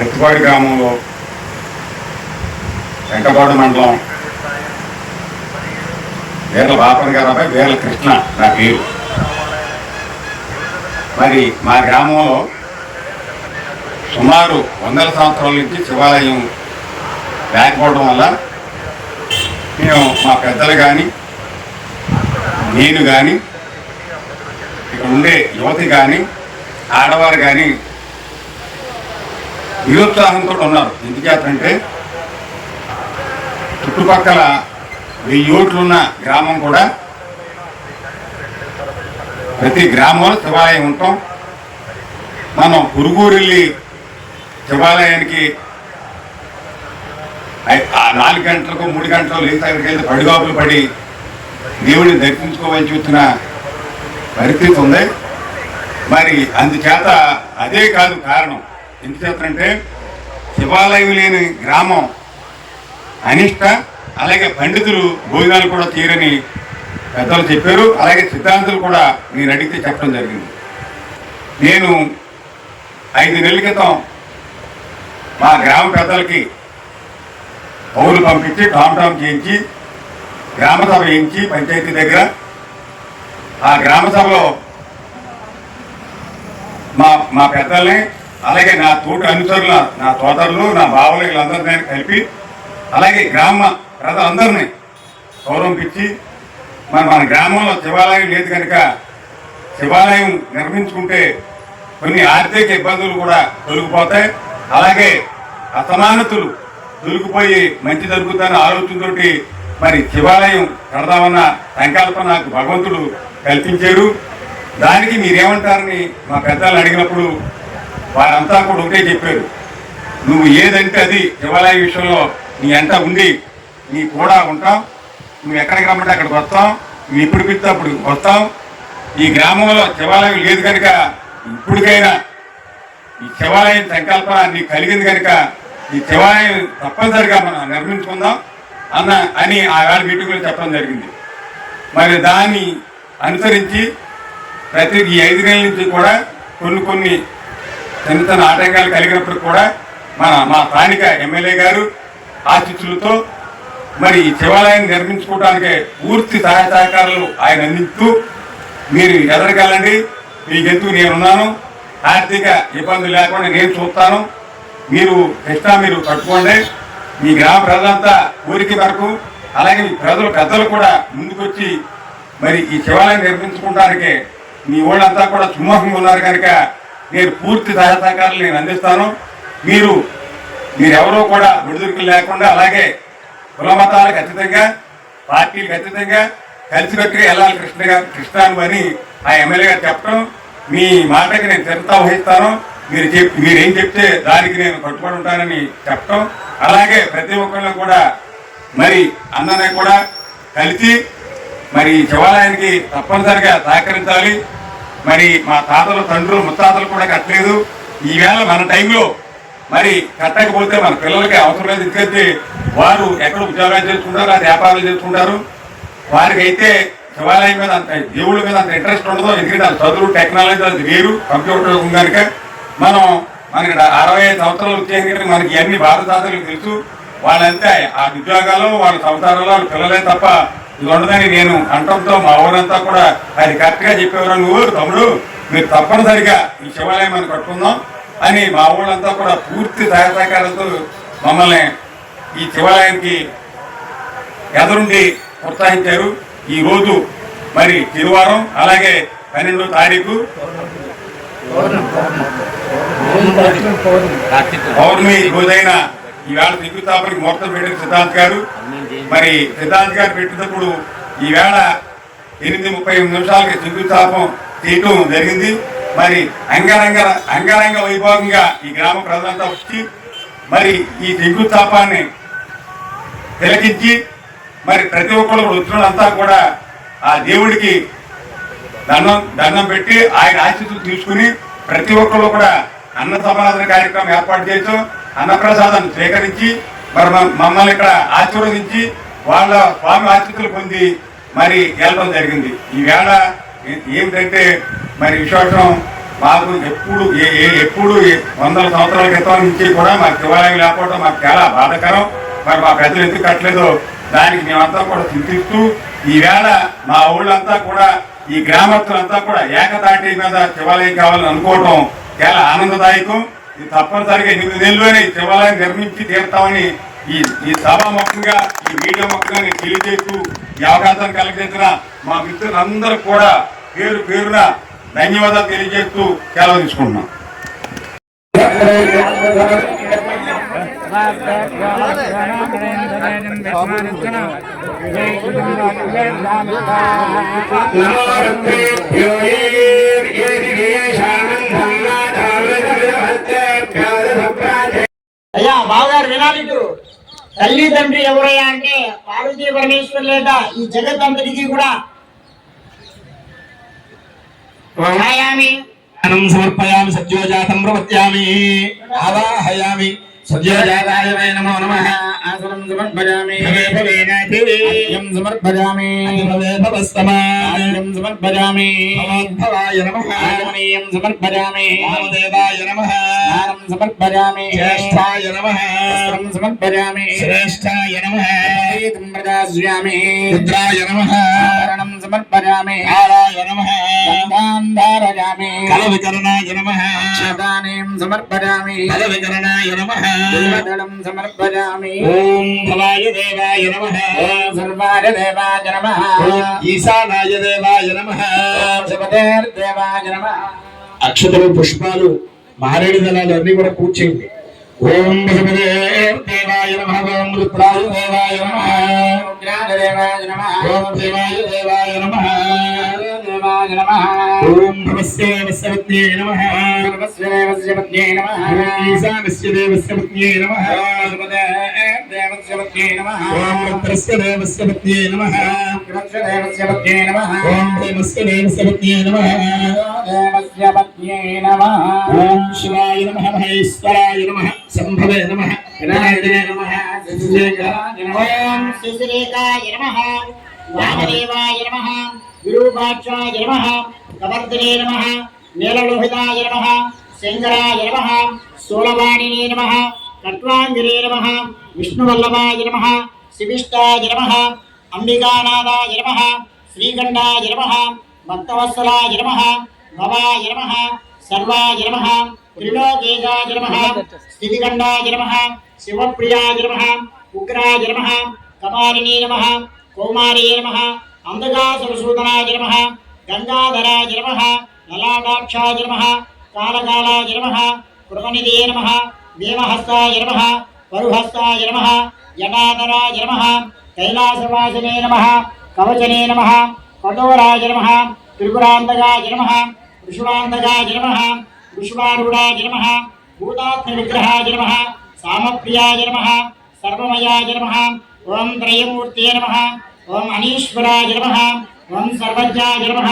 ఎత్తుపాడి గ్రామంలో వెంకపాడు మండలం. వీర్ల బాపన్ గారు అబ్బాయి వీర్ల కృష్ణ నా పేరు. మరి మా గ్రామంలో సుమారు వందల సంవత్సరాల నుంచి శివాలయం లేకపోవడం వల్ల మేము మా పెద్దలు కానీ నేను కానీ ఇక్కడ ఉండే యువతి కానీ ఆడవారు కానీ నిరుత్సాహంతో ఉన్నారు. ఎందుచేతంటే చుట్టుపక్కల వెయ్యి ఓట్లున్న గ్రామం కూడా ప్రతి గ్రామంలో శివాలయం ఉంటాం. మనం పురుగురెళ్ళి శివాలయానికి ఆ నాలుగు గంటలకు మూడు గంటలకు లేచి అక్కడికి వెళ్తే పడిగాపులు పడి దేవుడిని దర్శించుకోవాలని చూస్తున్న పరిస్థితి ఉంది. మరి అందుచేత అదే కాదు కారణం. ఎందుచేతంటే శివాలయం లేని గ్రామం అనిష్ట అలాగే పండితులు భోజనాలు కూడా తీరని పెద్దలు చెప్పారు. అలాగే సిద్ధాంతులు కూడా నేను అడిగితే చెప్పడం జరిగింది. నేను ఐదు నెలల క్రితం మా గ్రామ పెద్దలకి పౌరులు పంపించి టామ్ టామ్ చేయించి గ్రామ సభ చేయించి పంచాయతీ దగ్గర. ఆ గ్రామ సభలో మా మా పెద్దల్ని అలాగే నా తోటి అనుచరుల నా సోదరులు నా బావలు వీళ్ళందరినీ కలిపి అలాగే గ్రామ ప్రజలందరినీ గౌరవించి మరి మన గ్రామంలో శివాలయం లేదు కనుక శివాలయం నిర్మించుకుంటే కొన్ని ఆర్థిక ఇబ్బందులు కూడా తొలగిపోతాయి. అలాగే అసమానతలు తొలగిపోయి మంచి జరుగుతుందన్న ఆలోచనతోటి మరి శివాలయం కడదామన్న సంకల్పం నాకు భగవంతుడు కల్పించారు. దానికి మీరేమంటారని మా పెద్దలు అడిగినప్పుడు వారంతా కూడా ఒకటే చెప్పారు. నువ్వు ఏదంటే అది శివాలయ విషయంలో నీ అంట ఉండి నీ కూడా ఉంటాం. నువ్వు ఎక్కడికి రమ్మంటే అక్కడికి వస్తాం. నువ్వు ఇప్పుడు పిలిస్తే అప్పుడు వస్తాం. ఈ గ్రామంలో శివాలయం లేదు కనుక ఇప్పటికైనా ఈ శివాలయం సంకల్పన నీకు కలిగింది కనుక ఈ శివాలయం తప్పనిసరిగా మనం నిర్మించుకుందాం అన్న అని ఆ వేళ మీటింగ్లో చెప్పడం జరిగింది. మరి దాన్ని అనుసరించి ప్రతి ఈ ఐదు నెలల నుంచి కూడా కొన్ని కొన్ని చిన్న చిన్న ఆటంకాలు కలిగినప్పుడు కూడా మన మా స్థానిక ఎమ్మెల్యే గారు ఆశిస్సులతో మరి ఈ శివాలయాన్ని నిర్మించుకోవడానికి పూర్తి సహాయ సహకారాలు ఆయన అందిస్తూ మీరు ఎదరగలండి మీకెందుకు నేనున్నాను. ఆర్థిక ఇబ్బందులు లేకుండా నేను చూస్తాను. మీరు ఇష్టం మీరు కట్టుకోండి. మీ గ్రామ ప్రజలంతా ఊరికి వరకు అలాగే మీ ప్రజలు పెద్దలు కూడా ముందుకొచ్చి మరి ఈ శివాలయం నిర్మించుకోవడానికి మీ వాళ్ళంతా కూడా సుమోహంగా ఉన్నారు కనుక నేను పూర్తి సహాయ సహకారాలు నేను అందిస్తాను. మీరు మీరెవరూ కూడా విడుదలకు లేకుండా అలాగే కుల మతాలకు అతీతంగా పార్టీలకు అతీతంగా కలిసికట్టుగా వెళ్ళాలి కృష్ణ గారు కృష్ణ అని ఆ ఎమ్మెల్యే గారు చెప్పడం మీ మాటకి నేను చిరత వహిస్తాను. మీరు చెప్ మీరేం చెప్తే దానికి నేను కట్టుబడి ఉంటానని చెప్పడం అలాగే ప్రతి ఒక్కళ్ళు కూడా మరి అన్ననే కూడా కలిసి మరి శివాలయానికి తప్పనిసరిగా సహకరించాలి. మరి మా తాతలు తండ్రులు ముత్తాతలు కూడా కట్టలేదు. ఈవేళ మన టైంలో మరి కట్టకపోతే మన పిల్లలకి అవసరం లేదు. ఎందుకంటే వారు ఎక్కడ ఉద్యోగాలు చేసుకుంటారు అది వ్యాపారాలు చేసుకుంటారు వారికి అయితే శివాలయం మీద అంత దేవుళ్ళ మీద అంత ఇంట్రెస్ట్ ఉండదు. ఎందుకంటే అది చదువు టెక్నాలజీ అది వేరు. కంప్యూటర్ కనుక మనం మనకి అరవై ఐదు సంవత్సరాలు వచ్చేసరికి మనకి అన్ని భారతదాతలకు తెలుసు. వాళ్ళంతే ఆ ఉద్యోగాలు వాళ్ళ సంసారాలు వాళ్ళ పిల్లలే తప్ప ఇది ఉండదని నేను అంటంతో మా ఊరంతా కూడా అది కరెక్ట్గా చెప్పేవారు. నువ్వు తమ్ముడు మీరు తప్పనిసరిగా ఈ శివాలయం మనం కట్టుకుందాం అని మా ఊళ్ళంతా కూడా పూర్తి సహాయ సహకారాలతో మమ్మల్ని ఈ శివాలయానికి ఎదురుండి ప్రోత్సహించారు. ఈ రోజు మరి తిరువారం అలాగే పన్నెండో తారీఖు పౌర్ణమి రోజైన ఈవేళ శంకుస్థాపనకి ముహూర్తం పెట్టిన సిద్ధాంత్ గారు. మరి సిద్ధార్థ్ గారు పెట్టినప్పుడు ఈవేళ ఎనిమిది ముప్పై నిమిషాలకి శంకుస్థాపం చేయటం జరిగింది. మరి అంగరంగ అంగరంగ వైభవంగా ఈ గ్రామ ప్రజలంతా వచ్చి మరి ఈ శంకుస్థాపాన్ని తిలకించి మరి ప్రతి ఒక్కరు వచ్చినంతా కూడా ఆ దేవుడికి దండం దండం పెట్టి ఆయన ఆశీస్సులు తీసుకుని ప్రతి ఒక్కరు కూడా అన్న సమాధాన కార్యక్రమం ఏర్పాటు చేస్తూ అన్నప్రసాదాన్ని స్వీకరించి మరి మమ్మల్ని ఇక్కడ ఆశీర్వదించి వాళ్ళ స్వామి ఆశీస్సులు పొంది మరి వెళ్ళడం జరిగింది. ఈవేళ ఏమిటంటే మరి విశ్వాసం మాకు ఎప్పుడు ఏ ఏ- ఎప్పుడు వందల సంవత్సరాల క్రితం నుంచి కూడా మాకు శివాలయం లేకపోవడం మాకు చాలా బాధకరం. మరి మా పెద్దలు ఎందుకు కట్టలేదో దానికి మేమంతా కూడా చింతిస్తూ ఈవేళ మా ఊళ్ళంతా కూడా ఈ గ్రామస్తులంతా కూడా ఏకతాటి మీద శివాలయం కావాలని అనుకోవటం చాలా ఆనందదాయకం. ఇది తప్పనిసరిగా ఎనిమిది నెలల్లోనే ఈ శివాలయం నిర్మించి తీరుతామని ఈ ఈ సభ ముఖ్యంగా ఈ మీడియా ముఖ్యంగా నేను తెలియజేస్తూ ఈ అవకాశాన్ని కలిగించిన మా మిత్రులందరూ కూడా పేరు పేరున ధన్యవాదాలు తెలియజేస్తూ సెలవు తీసుకుంటున్నాం. అయ్యా బావగారు వినాలి. తల్లి తండ్రి ఎవరయ్యా అంటే పార్వతీ పరమేశ్వర్ లేట ఈ జగత్ అంతటికి కూడా ప్రణాయామి సమర్పయామి సత్యోజాతం ప్రపత్యామి ఆవాహయామి. సత్యోజాతాయ వై నమో నమః ఆసనం సమర్పయామి భవే భవేనాథి అర్ఘ్యం సమర్పయామి భవే భవస్తమాయం సమర్పయామి భవోద్భవాయ నమః ఆగమనీయం సమర్పయామి వామదేవాయ నమః స్నానం సమర్పయామి జ్యేష్ఠాయ నమః వస్త్రం సమర్పయామి శ్రేష్ఠాయ నమః గీతం ప్రదాస్యామి రుద్రాయ నమః ఆభరణం సమర్పయామి కాలాయ నమః గంధాం ధారయామి కలవికరణాయ నమః అక్షతానీం సమర్పయామి కలవికరణాయ నమః బిల్వదళం సమర్పయామి ఓం భవాయ దేవాయ నమః ఓం సర్వాయ దేవాయ నమః ఓం ఈశానాయ దేవాయ నమః ఓం శివదేర్దేవాయ నమః అక్షతలు పుష్పాలు మారేడు దళాలు అన్ని కూడా పూజ చేయండి. ఓం బృహస్పతే దేవాయ నమః ఓం రుద్రాయ దేవాయ నమః రుద్రాయ దేవాయ నమః ఓం దేవాయ దేవాయ నమః దేవాయ నమః. ఓం దేవస్య పత్న్యే నమః దేవస్య పత్న్యే నమః. ఈశానస్య దేవస్య పత్న్యే నమః ఓం రుద్రస్య దేవస్య పత్న్యే నమః. రుద్రస్య దేవస్య పత్న్యే నమః. ఓం దేవస్య దేవస్య పత్న్యే నమః. దేవస్య పత్న్యే నమః. ఓం శివాయ నమః మహేశ్వరాయ నమః సంభవే నమః వినాయకాయ నమః ఓం శిశిరేఖాయ నమః వామదేవాయ నమః విరూపాక్షాయ నమః కవర్ధనే నమః నీలలోహితాయ నమః శంకరాయ నమః శూలవాణినే నమః కట్వాంగిరే నమ విష్ణువల్లభాయ నమ శివిష్టాయ నమ అంబికానాథాయ నమ శ్రీకంఠాయ నమ భక్తవత్సలాయ నమ భవాయ నమ సర్వాయ నమ త్రిలోకేశాయ నమ స్థితికంఠాయ నమ శివప్రియాయ నమ ఉగ్రాయ నమ కమాలినే నమ కౌమారే నమ అంధకాసురసూదనాయ నమ గంగాధరాయ నమ లలాటాక్షాయ నమ కాలకాలాయ నమ కృపనిధే నమ భీమహస్తాయ నమ వరుహస్తాయ నమ జటాధరాయ నమ కైలాసవాసినే నమ కవచనే నమ కఠోరాయ నమ త్రిపురాంతకాయ నమ ఋషువాంతకాయ నమ వృషభారూఢాయ నమ భూతాత్మ విగ్రహాయ నమ సామప్రియాయ నమ సర్వమయాయ నమ ఓం త్రయమూర్తే నమ ఓం అనీశ్వరాయ నమ ఓం సర్వజ్ఞాయ నమ.